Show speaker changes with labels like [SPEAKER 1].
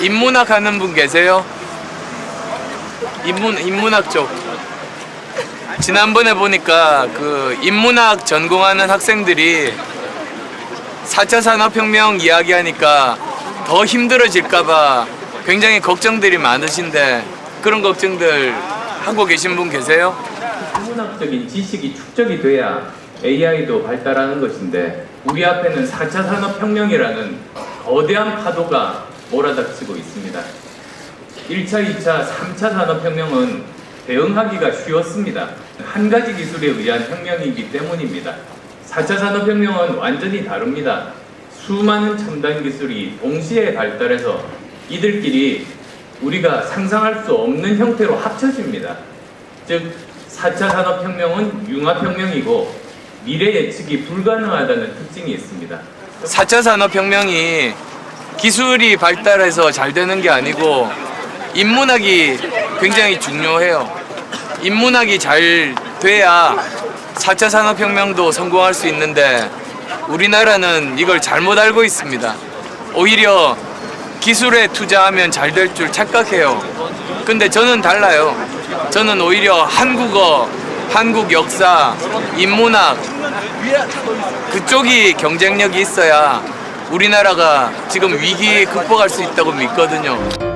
[SPEAKER 1] 인문학 하는 분 계세요? 인문 인문학 쪽. 지난번에 보니까 그 인문학 전공하는 학생들이 4차 산업혁명 이야기하니까 더 힘들어질까봐 굉장히 걱정들이 많으신데 그런 걱정들 하고 계신 분 계세요? 인문학적인 지식이 축적이 돼야 AI도 발달하는 것인데 우리 앞에는 4차 산업혁명이라는 거대한 파도가 몰아닥치고 있습니다. 1차, 2차, 3차 산업혁명은 대응하기가 쉬웠습니다. 한 가지 기술에 의한 혁명이기 때문입니다. 4차 산업혁명은 완전히 다릅니다. 수많은 첨단 기술이 동시에 발달해서 이들끼리 우리가 상상할 수 없는 형태로 합쳐집니다. 즉, 4차 산업혁명은 융합혁명이고 미래 예측이 불가능하다는 특징이 있습니다. 4차 산업혁명이 기술이 발달해서 잘 되는 게 아니고 인문학이 굉장히 중요해요. 인문학이 잘 돼야 4차 산업혁명도 성공할 수 있는데 우리나라는 이걸 잘못 알고 있습니다. 오히려 기술에 투자하면 잘 될 줄 착각해요. 근데 저는 달라요. 저는 오히려 한국어, 한국 역사, 인문학 그쪽이 경쟁력이 있어야 우리나라가 지금 위기 극복할 수 있다고 믿거든요.